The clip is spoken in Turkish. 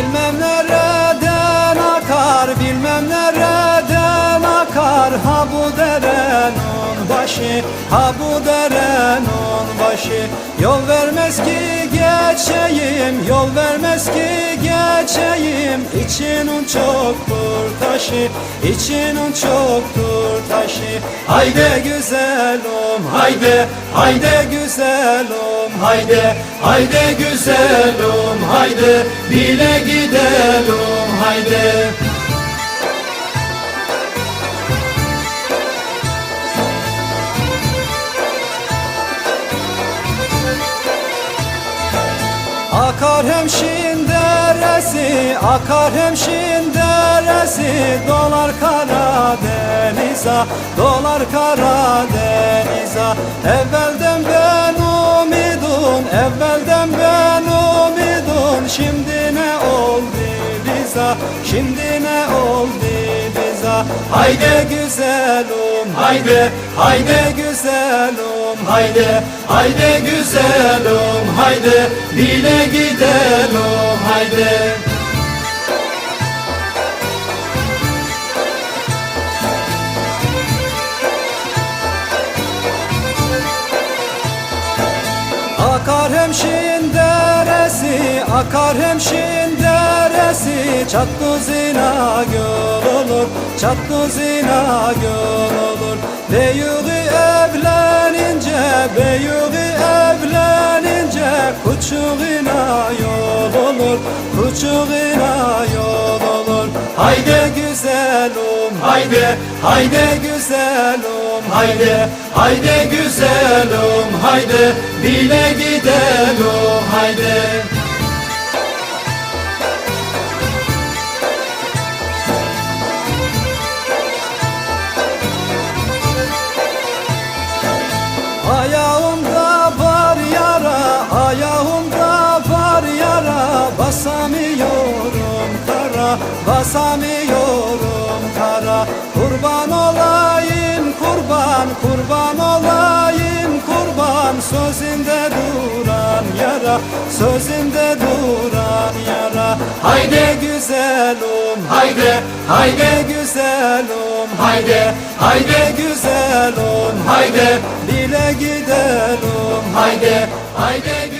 Bilmem nereden akar bilmem nereden akar. Ha bu derenin başı ha bu derenin başı. Yol vermez ki geçeyim yol vermez ki geçeyim İçinin çoktur taşı içinin çoktur taşı. Haydi güzelim haydi haydi güzelim haydi haydi güzelim haydi. Bile gidelim haydi Akar hemşin deresi, akar hemşin deresi. Dolar Karadeniz'a, dolar Karadeniz'a Evvelden ben umidum, evvelden ben umidum. Şimdi ne oldu bize, şimdi ne oldu bize? Haydi güzelim, haydi, haydi güzelim, haydi Haydi güzelim, haydi. Bile Akar hemşin deresi, akar hemşin deresi. Çat tuzina göl olur, çat tuzina göl olur. Beyuğu evlenince, beyuğu evlenince Kuçuğuna yol olur, kuçuğuna yol olur. Haydi güzelim, haydi, haydi güzelim, haydi Haydi güzelim, haydi Bile gidelim, haydi. Ayağımda var yara, ayağımda var yara Basamıyorum kara, basamıyorum kara. Kurban olayım kurban, kurban olayım Sözünde duran yara, sözünde duran yara. Haydi güzelim, haydi, haydi güzelim, haydi Haydi güzelim, haydi. Bile gidelim, haydi Haydi